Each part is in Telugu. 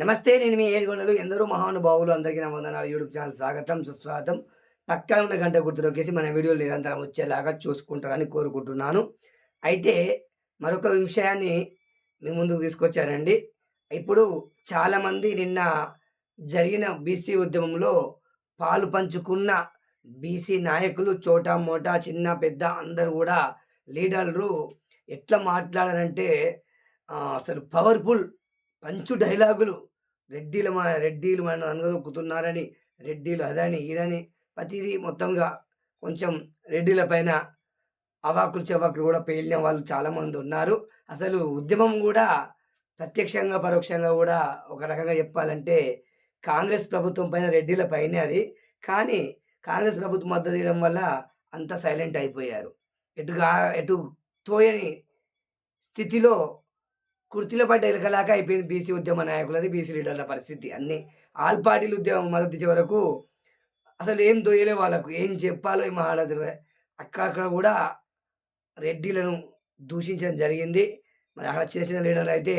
నమస్తే నేను మీ ఏడుగొండలు. ఎందరో మహానుభావులు అందరికీ నా వందనాలు. యూట్యూబ్ ఛానల్ స్వాగతం సుస్వాగతం. పక్కన ఉన్న గంట గుర్తులోకేసి మన వీడియోలు నిరంతరం వచ్చేలాగా చూసుకుంటారని కోరుకుంటున్నాను. అయితే మరొక విషయాన్ని మీ ముందుకు తీసుకొచ్చారండి ఇప్పుడు చాలామంది నిన్న జరిగిన బీసీ ఉద్యమంలో పాలు పంచుకున్న బీసీ నాయకులు చోటా మోటా చిన్న పెద్ద అందరూ కూడా లీడర్లు ఎట్లా మాట్లాడారంటే అసలు పవర్ఫుల్ పంచు డైలాగులు రెడ్డిల మా రెడ్డీలు మనం అనగదొక్కుతున్నారని రెడ్డీలు అదని ఇదని ప్రతిదీ మొత్తంగా కొంచెం రెడ్డిల పైన అవాకులు చెవాకులు కూడా పేలిన వాళ్ళు చాలామంది ఉన్నారు. అసలు ఉద్యమం కూడా ప్రత్యక్షంగా పరోక్షంగా కూడా ఒక రకంగా చెప్పాలంటే కాంగ్రెస్ ప్రభుత్వం పైన రెడ్డిల పైనే అది. కానీ కాంగ్రెస్ ప్రభుత్వం మద్దతు ఇవ్వడం వల్ల అంత సైలెంట్ అయిపోయారు. ఎటుగా ఎటు తోయని స్థితిలో కుర్తిలో పడ్డ ఎలకలాగా అయిపోయింది బీసీ ఉద్యమ నాయకులది బీసీ లీడర్ల పరిస్థితి అన్ని. ఆల్ పార్టీలు ఉద్యమం మొదటి వరకు అసలు ఏం దొయ్యలే వాళ్ళకు ఏం చెప్పాలో ఏం అక్కడ అక్కడక్కడ కూడా రెడ్డిలను దూషించడం జరిగింది. మరి అక్కడ చేసిన లీడర్లు అయితే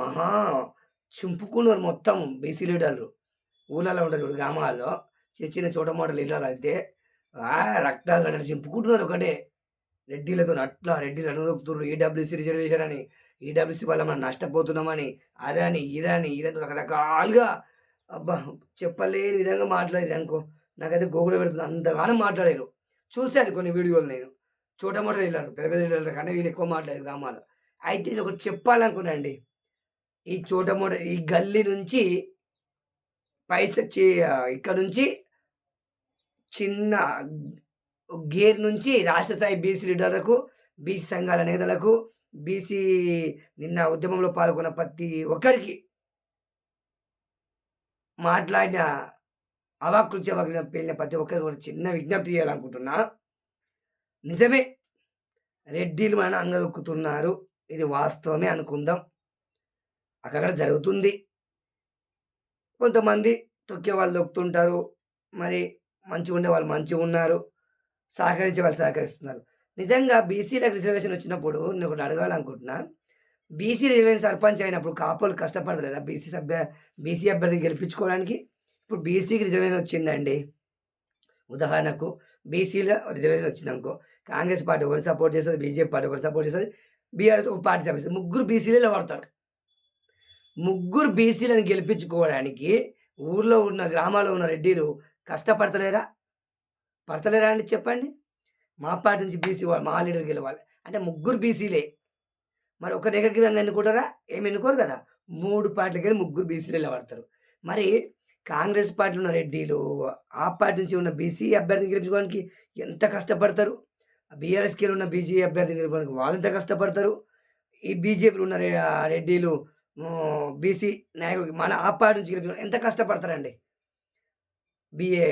మహా చింపుకున్నారు మొత్తం బీసీ లీడర్లు. ఊళ్ళలో ఉంటారు ఇప్పుడు గ్రామాల్లో చిన్న చిన్న చోట మోట లీడర్లు అయితే రక్తాలు చింపుకుంటున్నారు ఒకటే. రెడ్డిలతో అట్లా రెడ్డిలు అనుదొక్కుతున్నారు ఈడబ్ల్యూసీ రిజర్వేషన్ అని ఈడబ్ల్యూసీ వల్ల మనం నష్టపోతున్నామని అదని ఇదని ఇదని రకరకాలుగా అబ్బా చెప్పలేని విధంగా మాట్లాడారు అనుకో నాకైతే గోగుల పెడుతుంది. అంతగానో మాట్లాడారు. చూశాను కొన్ని వీడియోలు నేను. చోట మోట వెళ్ళారు పెద్ద పెద్ద వెళ్ళారు కానీ వీళ్ళు ఎక్కువ మాట్లాడారు గ్రామాలు అయితే నేను ఒకటి చెప్పాలనుకున్నాండి ఈ చోట మోట ఈ గల్లీ నుంచి పైస ఇక్కడ నుంచి చిన్న గేర్ నుంచి రాష్ట్ర స్థాయి బీసీ లీడర్లకు బీసీ సంఘాల నేతలకు బీసీ నిన్న ఉద్యమంలో పాల్గొన్న ప్రతి ఒక్కరికి మాట్లాడిన అవాకృత్య చెవాకులు పెళ్ళిన ప్రతి ఒక్కరికి కూడా చిన్న విజ్ఞప్తి చేయాలనుకుంటున్నా. నిజమే రెడ్డిలు మన అంగదొక్కుతున్నారు. ఇది వాస్తవమే అనుకుందాం. అక్కడ జరుగుతుంది. కొంతమంది తొక్కే వాళ్ళు దొక్కుతుంటారు మరి మంచిగా ఉండే వాళ్ళు మంచిగా ఉన్నారు సహకరించే వాళ్ళు సహకరిస్తున్నారు. నిజంగా బీసీలకు రిజర్వేషన్ వచ్చినప్పుడు నేను ఒకటి అడగాలనుకుంటున్నా. బీసీ రిజర్వేషన్ సర్పంచ్ అయినప్పుడు కాపులు కష్టపడలేదా బీసీ సభ్య బీసీ అభ్యర్థిని గెలిపించుకోవడానికి? ఇప్పుడు బీసీకి రిజర్వేషన్ వచ్చిందండి. ఉదాహరణకు బీసీలో రిజర్వేషన్ వచ్చిందనుకో కాంగ్రెస్ పార్టీ ఒకటి సపోర్ట్ చేస్తుంది బీజేపీ పార్టీ ఒకటి సపోర్ట్ చేస్తుంది బీఆర్ఎస్ ఒక పార్టీ సపోర్ట్ చేస్తుంది. ముగ్గురు బీసీలలో పడతారు ముగ్గురు బీసీలను గెలిపించుకోవడానికి ఊర్లో ఉన్న గ్రామాల్లో ఉన్న రెడ్డిలు కష్టపడతలేరా? పడతలేరా అండి చెప్పండి. మా పార్టీ నుంచి బీసీ వాళ్ళు మా లీడర్ గెలవాలి. అంటే ముగ్గురు బీసీలే. మరి ఒక ఏకగ్రీవంగా ఎన్నుకుంటారా ఏమి ఎన్నుకోరు కదా? మూడు పార్టీలకి వెళ్ళి ముగ్గురు బీసీలు పడతారు మరి కాంగ్రెస్ పార్టీలో ఉన్న రెడ్డిలు ఆ పార్టీ నుంచి ఉన్న బీసీ అభ్యర్థిని గెలిపించుకోవడానికి ఎంత కష్టపడతారు? బీఆర్ఎస్కి ఉన్న బీజీ అభ్యర్థిని గెలిపించడానికి వాళ్ళు ఎంత కష్టపడతారు? ఈ బీజేపీలో ఉన్న రెడ్డిలు బీసీ నాయకుడికి మన ఆ పార్టీ నుంచి గెలిపించడానికి ఎంత కష్టపడతారండి? బిఏ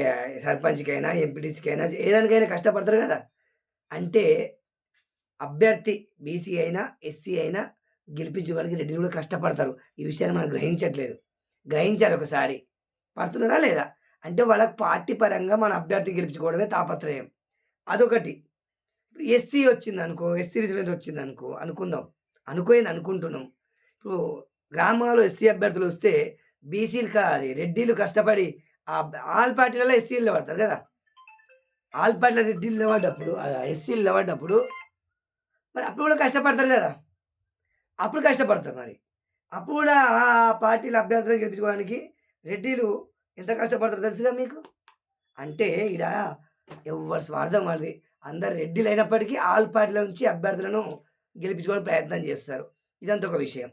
సర్పంచ్కైనా ఎంపీటీసీకైనా ఏదానికైనా కష్టపడతారు కదా? అంటే అభ్యర్థి బీసీ అయినా ఎస్సీ అయినా గెలిపించుకోవడానికి రెడ్డిలు కూడా కష్టపడతారు. ఈ విషయాన్ని మనం గ్రహించట్లేదు. గ్రహించాలి ఒకసారి. పడుతున్నారా లేదా? అంటే వాళ్ళకి పార్టీ పరంగా మన అభ్యర్థి గెలిపించుకోవడమే తాపత్రయం. అదొకటి. ఎస్సీ వచ్చింది అనుకో ఎస్సీ రిజర్వేషన్ వచ్చింది అనుకో అనుకుందాం. అనుకోని అనుకుంటున్నాం. ఇప్పుడు గ్రామాల్లో ఎస్సీ అభ్యర్థులు వస్తే బీసీలు కాదు రెడ్డిలు కష్టపడి ఆల్ పార్టీలలో ఎస్సీలు పడతారు కదా. ఆల్ రెడ్డిలు నిలబడ్డప్పుడు ఎస్సీలు నిలబడ్డప్పుడు మరి అప్పుడు కూడా కష్టపడతారు కదా. అప్పుడు కష్టపడతారు మరి. అప్పుడు కూడా ఆ పార్టీల అభ్యర్థులను గెలిపించుకోవడానికి రెడ్డిలు ఎంత కష్టపడతారో తెలుసుగా మీకు? అంటే ఇక్కడ ఎవరి స్వార్థం వాళ్ళది. అందరు రెడ్డిలు అయినప్పటికీ ఆల్ పార్టీల నుంచి అభ్యర్థులను గెలిపించుకోవడానికి ప్రయత్నం చేస్తారు. ఇదంతా ఒక విషయం.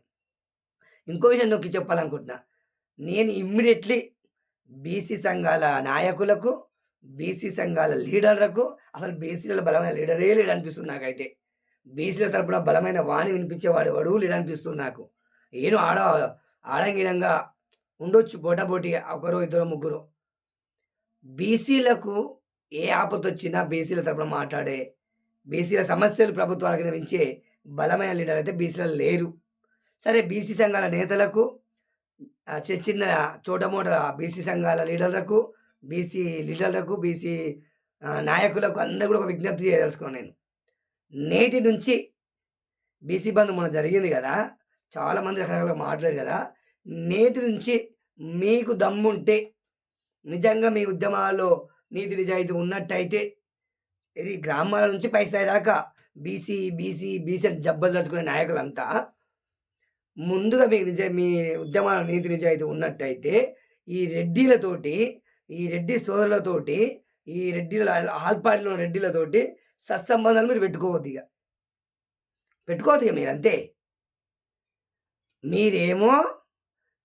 ఇంకో విషయం నొక్కి చెప్పాలనుకుంటున్నా. నేను ఇమ్మీడియట్లీ బీసీ సంఘాల నాయకులకు బీసీ సంఘాల లీడర్లకు అసలు బీసీలలో బలమైన లీడరే లేడు అనిపిస్తుంది నాకైతే. బీసీల తరపున బలమైన వాణి వినిపించేవాడు వాడు లేడు అనిపిస్తుంది నాకు. ఏను ఆడ ఆడంగిడంగా ఉండొచ్చు పోటాపోటీ ఒకరు ఇద్దరు ముగ్గురు. బీసీలకు ఏ ఆపద వచ్చినా బీసీల తరపున మాట్లాడే బీసీల సమస్యలు ప్రభుత్వాలకు వినిపించే బలమైన లీడర్ అయితే బీసీలలో లేరు. సరే బీసీ సంఘాల నేతలకు చిన్న చిన్న చోటమోట బీసీ సంఘాల లీడర్లకు బీసీ లీడర్లకు బీసీ నాయకులకు అందరూ కూడా ఒక విజ్ఞప్తి చేయదలుచుకోను నేను. నేటి నుంచి బీసీ బంధు మన జరిగింది కదా చాలామంది రకరకాల మాట్లాడారు కదా నేటి నుంచి మీకు దమ్ముంటే నిజంగా మీ ఉద్యమాల్లో నీతి నిజాయితీ ఉన్నట్టయితే ఇది గ్రామాల నుంచి పై స్థాయి దాకా బీసీ బీసీ బీసీ అని జబ్బలు తలుచుకునే నాయకులంతా ముందుగా మీకు నిజ మీ ఉద్యమాల నీతి నిజాయితీ ఉన్నట్టయితే ఈ రెడ్డీలతోటి ఈ రెడ్డి సోదరులతోటి ఈ రెడ్డిల ఆల్పాటిలో రెడ్డిలతోటి సత్సంబంధాలు మీరు పెట్టుకోవద్దు ఇక. పెట్టుకోవద్దు ఇక మీరు అంతే మీరేమో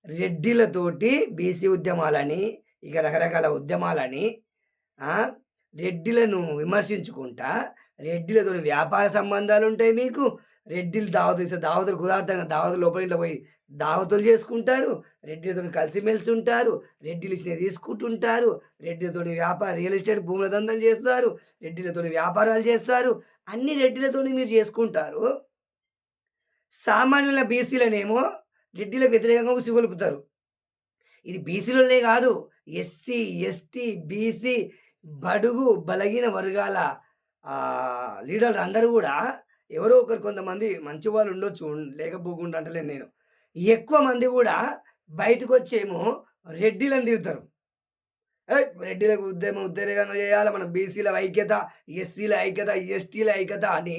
రెడ్డిలతోటి బీసీ ఉద్యమాలని ఇక రకరకాల ఉద్యమాలని రెడ్డిలను విమర్శించుకుంటా రెడ్డిలతో వ్యాపార సంబంధాలు ఉంటాయి మీకు రెడ్డిలు దావతలు ఇస్తారు దావతులు కుదార్థంగా దావతులు లోపలింట్లో పోయి దావతులు చేసుకుంటారు రెడ్డిలతో కలిసిమెలిసి ఉంటారు రెడ్డిలు ఇచ్చినవి తీసుకుంటుంటారు రెడ్డిలతో వ్యాపార రియల్ ఎస్టేట్ భూముల దందలు చేస్తారు రెడ్డిలతో వ్యాపారాలు చేస్తారు అన్ని రెడ్డిలతో మీరు చేసుకుంటారు. సామాన్యుల బీసీలనేమో రెడ్డిలకు వ్యతిరేకంగా ఉసిగొలుపుతారు ఇది బీసీలోనే కాదు ఎస్సీ ఎస్టీ బీసీ బడుగు బలహీన వర్గాల లీడర్లు అందరూ కూడా ఎవరో ఒకరు కొంతమంది మంచి వాళ్ళు ఉండొచ్చు లేకపోకుండా అంటలేను నేను. ఎక్కువ మంది కూడా బయటకు వచ్చేమో రెడ్డిలను తిరుగుతారు రెడ్డిలకు ఉద్యమం ఉద్రేకంగా చేయాలి మన బీసీల ఐక్యత ఎస్సీల ఐక్యత ఎస్టీల ఐక్యత అని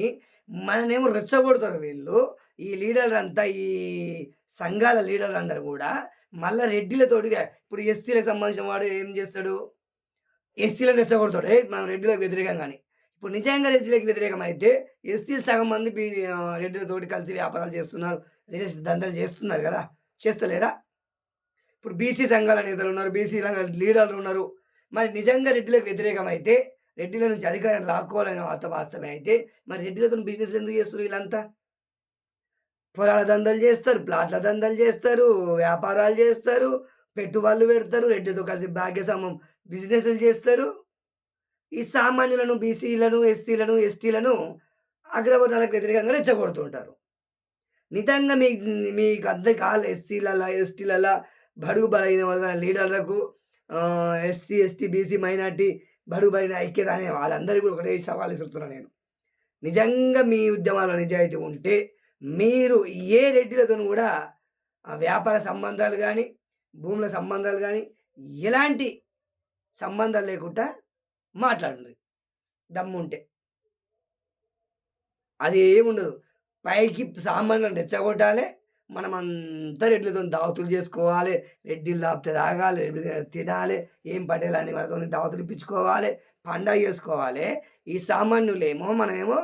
మననేమో రెచ్చగొడతారు వీళ్ళు. ఈ లీడర్లు అంతా ఈ సంఘాల లీడర్లు అందరూ కూడా మళ్ళీ రెడ్డిలతోటిగా ఇప్పుడు ఎస్సీలకు సంబంధించిన వాడు ఏం చేస్తాడు? ఎస్సీలకు రెచ్చగొడతాడు. మనం రెడ్డిలకు వ్యతిరేకంగానే. ఇప్పుడు నిజంగా రెడ్డిలకు వ్యతిరేకం అయితే ఎస్సీలు సగం మంది బీ ఆ, రెడ్డిలతోటి కలిసి వ్యాపారాలు చేస్తున్నారు రిజిస్టర్ ఎస్టేట్ దందాలు చేస్తున్నారు కదా. చేస్తలేరా? ఇప్పుడు బీసీ సంఘాల నేతలు ఉన్నారు బీసీ లీడర్లు ఉన్నారు. మరి నిజంగా రెడ్డిలకు వ్యతిరేకం అయితే రెడ్డిల నుంచి అధికారం లాక్కోవాలని వాస్తవ వాస్తవమే అయితే మరి రెడ్డిలతో బిజినెస్ ఎందుకు చేస్తారు వీళ్ళంతా? పొలాల దందలు చేస్తారు ప్లాట్ల దందలు చేస్తారు వ్యాపారాలు చేస్తారు పెట్టుబడులు పెడతారు రెడ్డితో కలిసి భాగ్యసమం బిజినెస్లు చేస్తారు. ఈ సామాన్యులను బీసీలను ఎస్సీలను ఎస్టీలను అగ్రవర్ణాలకు వ్యతిరేకంగా రెచ్చగొడుతుంటారు. నిజంగా మీ మీకు అందరికి కావాలి ఎస్సీల ఎస్టీల బడుగు బలైన లీడర్లకు ఎస్సీ ఎస్టీ బీసీ మైనార్టీ బడుగు బలైన ఐక్యత అనే వాళ్ళందరికీ కూడా ఒకటే సవాల్ ఇస్తున్నాను నేను. నిజంగా మీ ఉద్యమాల్లో నిజాయితీ ఉంటే మీరు ఏ రెడ్డిలతో కూడా వ్యాపార సంబంధాలు కానీ భూముల సంబంధాలు కానీ ఎలాంటి సంబంధాలు లేకుండా మాట్లాడండి. దమ్ముంటే. అది ఏముండదు. పైకి సామాన్యులను రెచ్చగొట్టాలి మనం అంతా రెడ్లతో దావతులు చేసుకోవాలి. రెడ్డిలు దాపితే తాగాలి రెడ్డి తినాలి ఏం పటేలని మనతో దావతులు ఇప్పించుకోవాలి పండగ చేసుకోవాలి. ఈ సామాన్యులేమో మనమేమో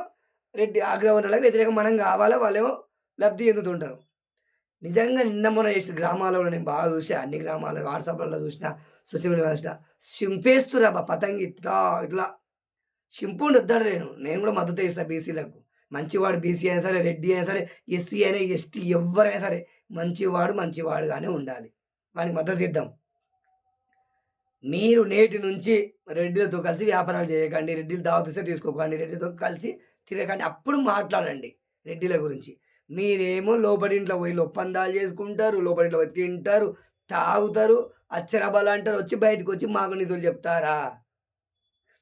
రెడ్డి ఆగ్రహం వ్యతిరేకం మనం కావాలి వాళ్ళేమో లబ్ధి చెందుతుంటారు. నిజంగా నిన్న మొన్న చేసిన గ్రామాల్లో కూడా నేను బాగా చూసా. అన్ని గ్రామాల్లో వాట్సాప్లలో చూసిన సోషల్ మీడియా చూసిన సింపేస్తురా బా పతంగి ఇట్లా ఇట్లా. సింపుండి వద్దాడు నేను. నేను కూడా మద్దతు ఇస్తాను బీసీలకు. మంచివాడు బీసీ అయినా సరే రెడ్డి అయినా సరే ఎస్సీ అయినా ఎస్టీ ఎవరైనా సరే మంచివాడు మంచివాడుగానే ఉండాలి. వానికి మద్దతు ఇద్దాం. మీరు నేటి నుంచి రెడ్డిలతో కలిసి వ్యాపారాలు చేయకండి రెడ్డిలు దావతిస్తే తీసుకోకండి రెడ్డితో కలిసి తిరగకండి. అప్పుడు మాట్లాడండి రెడ్డిల గురించి. మీరేమో లోపడింట్లో పోయి ఒప్పందాలు చేసుకుంటారు లోపడింట్లో పోయి తింటారు తాగుతారు అచ్చరబల అంటారు వచ్చి బయటకు వచ్చి మాకు నిధులు చెప్తారా?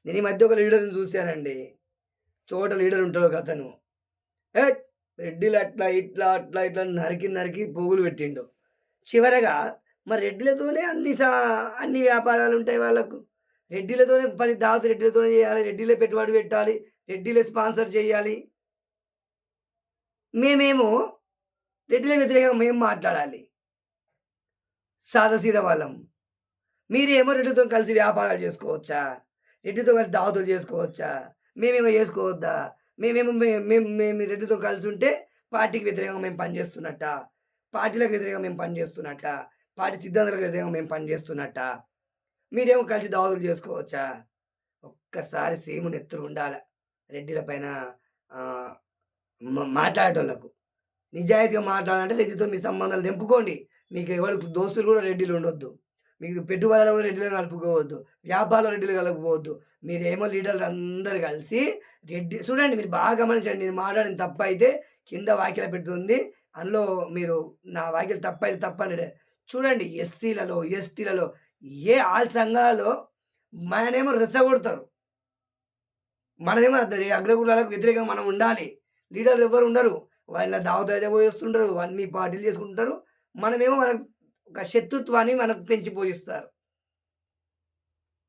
నేను ఈ మధ్య ఒక లీడర్ని చూశానండి. చోట లీడర్ ఉంటాడు ఒక అతను. ఏ రెడ్డిలు అట్లా ఇట్లా అట్లా ఇట్లా నరికి నరికి పోగులు పెట్టిండు. చివరగా మరి రెడ్డిలతోనే అన్ని సా అన్ని వ్యాపారాలు ఉంటాయి వాళ్ళకు. రెడ్డిలతోనే పది దావతు రెడ్డిలతోనే చేయాలి రెడ్డిలే పెట్టుబడి పెట్టాలి రెడ్డిలే స్పాన్సర్ చేయాలి. మేమేమో రెడ్డిల వ్యతిరేకంగా మేము మాట్లాడాలి. సాదసీద వాళ్ళం. మీరేమో రెడ్డితో కలిసి వ్యాపారాలు చేసుకోవచ్చా? రెడ్డితో కలిసి దావతులు చేసుకోవచ్చా? మేమేమో చేసుకోవద్దా? మేమేమో మేము మేము రెడ్డితో కలిసి ఉంటే పార్టీకి వ్యతిరేకంగా మేము పనిచేస్తున్నట్ట? పార్టీలకు వ్యతిరేకంగా మేము పనిచేస్తున్నట్ట? పార్టీ సిద్ధాంతాలకు వ్యతిరేకంగా మేము పనిచేస్తున్నట్ట? మీరేమో కలిసి దావతులు చేసుకోవచ్చా? ఒక్కసారి సీముని ఎత్తులు ఉండాలి. రెడ్డిల పైన మాట్లాడేటోళ్ళకు. నిజాయితీగా మాట్లాడాలంటే రెడ్డితో మీ సంబంధాలు తెంపుకోండి. మీకు ఎవరికి దోస్తులు కూడా రెడ్డిలు ఉండొద్దు. మీకు పెట్టుబడులు కూడా రెడ్డిలు కలుపుకోవద్దు. వ్యాపారాలు రెడ్డిలు కలుపుకోవద్దు మీరేమో లీడర్లు అందరు కలిసి రెడ్డి చూడండి మీరు బాగా గమనించండి. నేను మాట్లాడిన తప్ప అయితే కింద వాక్యలు పెడుతుంది. అందులో మీరు నా వాక్యలు తప్ప అయితే తప్పని చూడండి ఎస్సీలలో ఎస్టీలలో ఏ ఆల్ సంఘాలలో మననేమో రెచ్చగొడతారు. మనదేమో అద్దరి అగ్రకులాలకు వ్యతిరేకంగా మనం ఉండాలి. లీడర్లు ఎవరు ఉండరు వాళ్ళ దావత పోయిస్తుంటారు అన్ని పార్టీలు చేసుకుంటారు మనమేమో మన ఒక శత్రుత్వాన్ని మనకు పెంచి పోషిస్తారు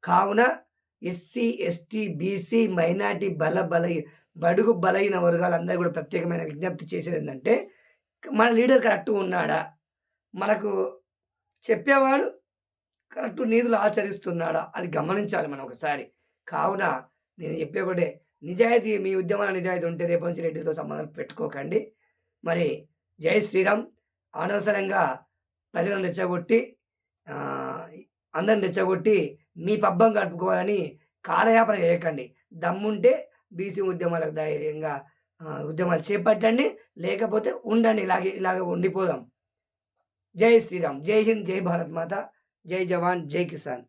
కావున ఎస్సీ, ఎస్టీ, బీసీ, మైనారిటీ బల బల బడుగు బలహీన వర్గాలందరూ కూడా ప్రత్యేకమైన విజ్ఞప్తి చేసేది ఏంటంటే మన లీడర్ కరెక్ట్‌గా ఉన్నాడా? మనకు చెప్పేవాడు కరెక్ట్ నీతులు ఆచరిస్తున్నాడా? అది గమనించాలి మనం ఒకసారి. కావున నేను చెప్పే ఒకటే నిజాయితీ మీ ఉద్యమాల నిజాయితీ ఉంటే రేపటి నుంచి రెడ్డిలతో సంబంధాలు పెట్టుకోకండి. మరి జై శ్రీరామ్. అనవసరంగా ప్రజలను రెచ్చగొట్టి అందరిని రెచ్చగొట్టి మీ పబ్బం గడుపుకోవాలని కాలయాపన చేయకండి. దమ్ముంటే బీసీ ఉద్యమాలకు ధైర్యంగా ఉద్యమాలు చేపట్టండి. లేకపోతే ఉండండి ఇలాగే ఇలాగే ఉండిపోదాం. జై శ్రీరామ్. జై హింద్. జై భారత్ మాత. జై జవాన్. జై కిసాన్.